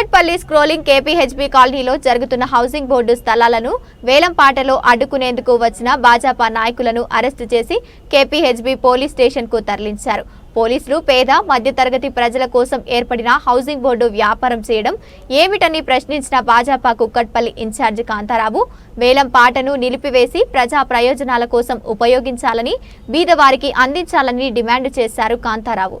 Kukatpally scrolling KPHB కాలనీలో జరుగుతున్న housing board స్థలాలను వేలంపాటలో అడ్డుకునేందుకు వచ్చిన భాజపా నాయకులను అరెస్టు చేసి కేపీహెచ్బీ పోలీస్ స్టేషన్కు తరలించారు. పోలీసులు పేద మధ్యతరగతి ప్రజల కోసం ఏర్పడిన హౌసింగ్ బోర్డు వ్యాపారం చేయడం ఏమిటని ప్రశ్నించిన భాజపా కుక్కట్పల్లి ఇన్ఛార్జి కాంతారావు వేలం పాటను నిలిపివేసి ప్రజా ప్రయోజనాల కోసం ఉపయోగించాలని బీదవారికి అందించాలని డిమాండ్ చేశారు కాంతారావు.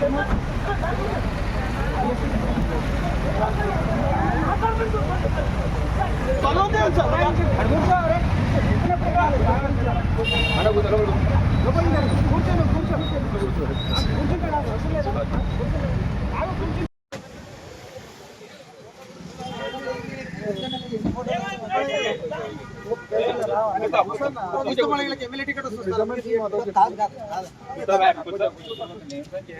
ఐదు నిమిషాలు కూర్చుంటాం సార్ ఆడ ఐదు నిమిషాలు అరే, ఒక్క ఎంకరేజ్ చేస్తాం సార్ కొద్దిగా. అర్థం చేసుకోండి కొద్దిగా. అరే, వద్దు కాదు. కాదు, కాదు. ఏ, కాదు, కొంచెం మేము కాదు, కాదు, కాదు, కొంచెం. కొంచెం.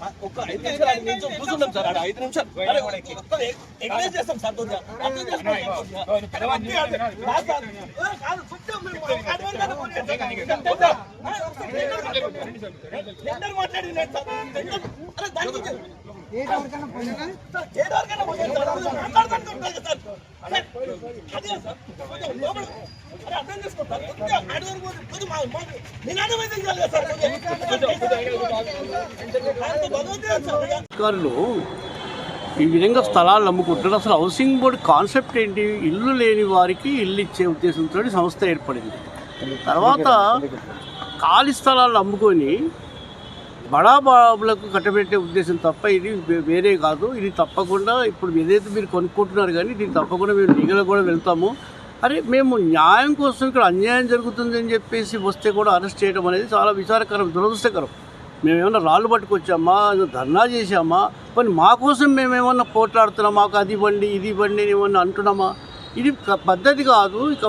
ఆ, ఒకసారి టెండర్ మాట్లాడింది నేను సార్. టెండర్. అరే, దాని అధికారులు ఈ విధంగా స్థలాలు అమ్ముకుంటారు అసలు హౌసింగ్ బోర్డు కాన్సెప్ట్ ఏంటి? ఇల్లు లేని వారికి ఇల్లు ఇచ్చే ఉద్దేశంతో సంస్థ ఏర్పడింది. తర్వాత ఖాళీ స్థలాలు అమ్ముకొని బడా బాబులకు కట్టబెట్టే ఉద్దేశం తప్ప ఇది వేరే కాదు. ఇది తప్పకుండా ఇప్పుడు ఏదైతే మీరు కొనుక్కుంటున్నారు కానీ దీన్ని తప్పకుండా మేము లీగల్గా కూడా వెళ్తాము. అరే మేము న్యాయం కోసం ఇక్కడ అన్యాయం జరుగుతుంది అని చెప్పేసి వస్తే కూడా అరెస్ట్ చేయడం అనేది చాలా విచారకరం దురదృష్టకరం. మేమేమన్నా రాళ్ళు పట్టుకొచ్చామా? ధర్నా చేశామా? కానీ మా కోసం మేము మాకు అది ఇవ్వండి ఇది ఇవ్వండి ఏమన్నా అంటున్నామా? ఇది పద్ధతి కాదు. ఇక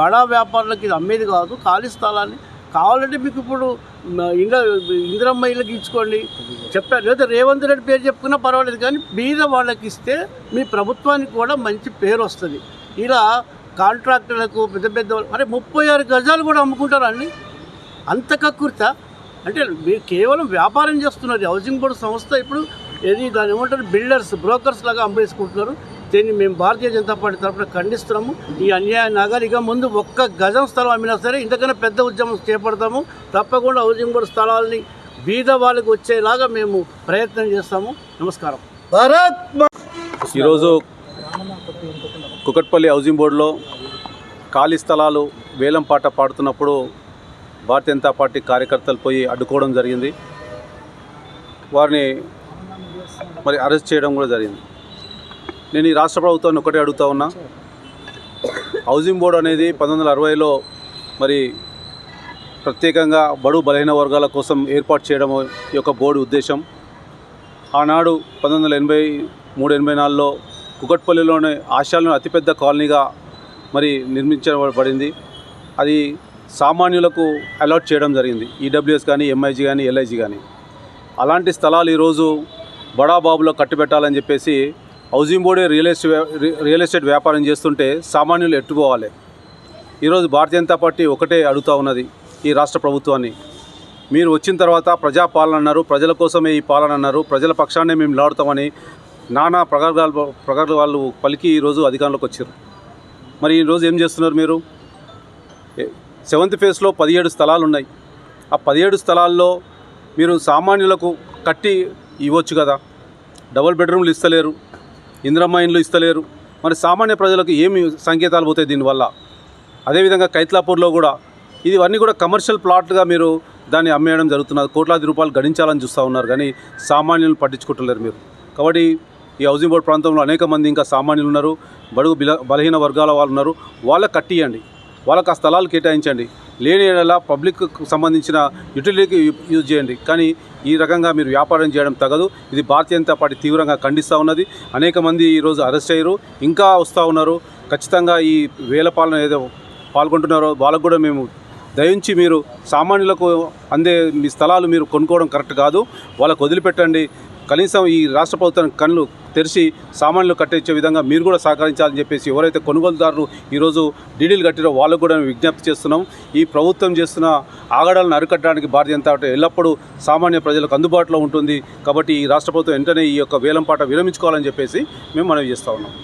బడా వ్యాపారులకు ఇది అమ్మేది కాదు. ఖాళీ స్థలాన్ని కావాలంటే మీకు ఇప్పుడు ఇంకా ఇందిరమ్మ ఇళ్ళకి ఇచ్చుకోండి. చెప్పారు. లేదా రేవంత్ రెడ్డి పేరు చెప్పుకున్నా పర్వాలేదు కానీ బీద వాళ్ళకి ఇస్తే మీ ప్రభుత్వానికి కూడా మంచి పేరు వస్తుంది. ఇలా కాంట్రాక్టర్లకు పెద్ద పెద్ద అరే ముప్పై ఆరు గజాలు కూడా అమ్ముకుంటారండి అంత కక్కుర్త? అంటే మీరు కేవలం వ్యాపారం చేస్తున్నారు. హౌసింగ్ బోర్డు సంస్థ ఇప్పుడు ఏది దాని ఏమంటారు? బిల్డర్స్ బ్రోకర్స్ లాగా అమ్మేసుకుంటున్నారు. దీన్ని మేము భారతీయ జనతా పార్టీ తరఫున ఖండిస్తున్నాము. ఈ అన్యాయ నగరిక ముందు ఒక్క గజం స్థలం అమ్మినా సరే ఇంతకన్నా పెద్ద ఉద్యమం చేపడతాము. తప్పకుండా హౌసింగ్ బోర్డు స్థలాలని బీద వాళ్ళకి వచ్చేలాగా మేము ప్రయత్నం చేస్తాము. నమస్కారం. భారత్ ఈరోజు కుకట్పల్లి హౌసింగ్ బోర్డులో ఖాళీ స్థలాలు వేలం పాట పాడుతున్నప్పుడు భారతీయ జనతా పార్టీ కార్యకర్తలు పోయి అడ్డుకోవడం జరిగింది. వారిని మరి అరెస్ట్ చేయడం కూడా జరిగింది. నేను ఈ రాష్ట్ర ప్రభుత్వాన్ని ఒకటే అడుగుతా ఉన్నా. హౌసింగ్ బోర్డు అనేది పంతొమ్మిది వందల అరవైలో మరి ప్రత్యేకంగా బడు బలహీన వర్గాల కోసం ఏర్పాటు చేయడం ఈ యొక్క బోర్డు ఉద్దేశం. ఆనాడు పంతొమ్మిది వందల ఎనభై మూడు ఎనభై నాలుగులో కుకట్పల్లిలోని ఆశాలను అతిపెద్ద కాలనీగా మరి నిర్మించబడింది. అది సామాన్యులకు అలాట్ చేయడం జరిగింది. ఈడబ్ల్యూఎస్ కానీ ఎంఐజీ కానీ ఎల్ఐజీ కానీ. అలాంటి స్థలాలు ఈరోజు బడాబాబులో కట్టిపెట్టాలని చెప్పేసి హౌసింగ్ బోర్డే రియల్ ఎస్టేట్ రియల్ ఎస్టేట్ వ్యాపారం చేస్తుంటే సామాన్యులు ఎట్టుకోవాలి ఈరోజు భారతీయ జనతా పార్టీ ఒకటే అడుగుతా ఉన్నది ఈ రాష్ట్ర ప్రభుత్వాన్ని. మీరు వచ్చిన తర్వాత ప్రజా పాలన అన్నారు ప్రజల కోసమే ఈ పాలన అన్నారు ప్రజల పక్షాన్నే మేము లాడుతామని నానా ప్రగాలు ప్రగర్ వాళ్ళు పలికి ఈరోజు అధికారంలోకి వచ్చారు. మరి ఈరోజు ఏం చేస్తున్నారు మీరు? సెవెంత్ ఫేజ్లో పదిహేడు స్థలాలు ఉన్నాయి. ఆ పదిహేడు స్థలాల్లో మీరు సామాన్యులకు కట్టి ఇవ్వచ్చు కదా? డబుల్ బెడ్రూమ్లు ఇస్తలేరు. ఇందిరమ్మ ఇండ్లు ఇస్తలేరు. మరి సామాన్య ప్రజలకు ఏమి సంకేతాలు పోతాయి దీనివల్ల? అదేవిధంగా కైత్లాపూర్లో కూడా ఇది ఇవన్నీ కూడా కమర్షియల్ ప్లాట్గా మీరు దాన్ని అమ్మేయడం జరుగుతున్నది. కోట్లాది రూపాయలు గడించాలని చూస్తూ ఉన్నారు కానీ సామాన్యులను పట్టించుకుంటలేరు మీరు. కాబట్టి ఈ హౌసింగ్ బోర్డ్ ప్రాంతంలో అనేక మంది ఇంకా సామాన్యులు ఉన్నారు. బడుగు బిల బలహీన వర్గాల వాళ్ళు ఉన్నారు. వాళ్ళకి కట్టియండి. వాళ్ళకి ఆ స్థలాలు కేటాయించండి. లేని ఏడలా పబ్లిక్ సంబంధించిన యూటిలిటీకి యూజ్ చేయండి. కానీ ఈ రకంగా మీరు వ్యాపారం చేయడం తగదు. ఇది భారతీయ జనతా పార్టీ తీవ్రంగా ఖండిస్తూ ఉన్నది. అనేక మంది ఈరోజు అరెస్ట్ అయ్యారు. ఇంకా వస్తూ ఉన్నారు. ఖచ్చితంగా ఈ వేల పాలన ఏదో పాల్గొంటున్నారో వాళ్ళకు కూడా మేము దయించి మీరు సామాన్యులకు అందే మీ స్థలాలు మీరు కొనుక్కోవడం కరెక్ట్ కాదు. వాళ్ళకు వదిలిపెట్టండి. కనీసం ఈ రాష్ట్ర ప్రభుత్వం కళ్ళు తెరిచి సామాన్లు కట్టించే విధంగా మీరు కూడా సహకరించాలని చెప్పేసి ఎవరైతే కొనుగోలుదారులు ఈరోజు డీడీలు కట్టిరో వాళ్ళకు కూడా మేము విజ్ఞప్తి చేస్తున్నాం. ఈ ప్రభుత్వం చేస్తున్న ఆగడాలను అరికట్టడానికి భారతీయ జనతా పార్టీ ఎల్లప్పుడూ సామాన్య ప్రజలకు అందుబాటులో ఉంటుంది. కాబట్టి ఈ రాష్ట్ర ప్రభుత్వం వెంటనే ఈ యొక్క వేలంపాట విరమించుకోవాలని చెప్పేసి మేము మనవి చేస్తూ ఉన్నాం.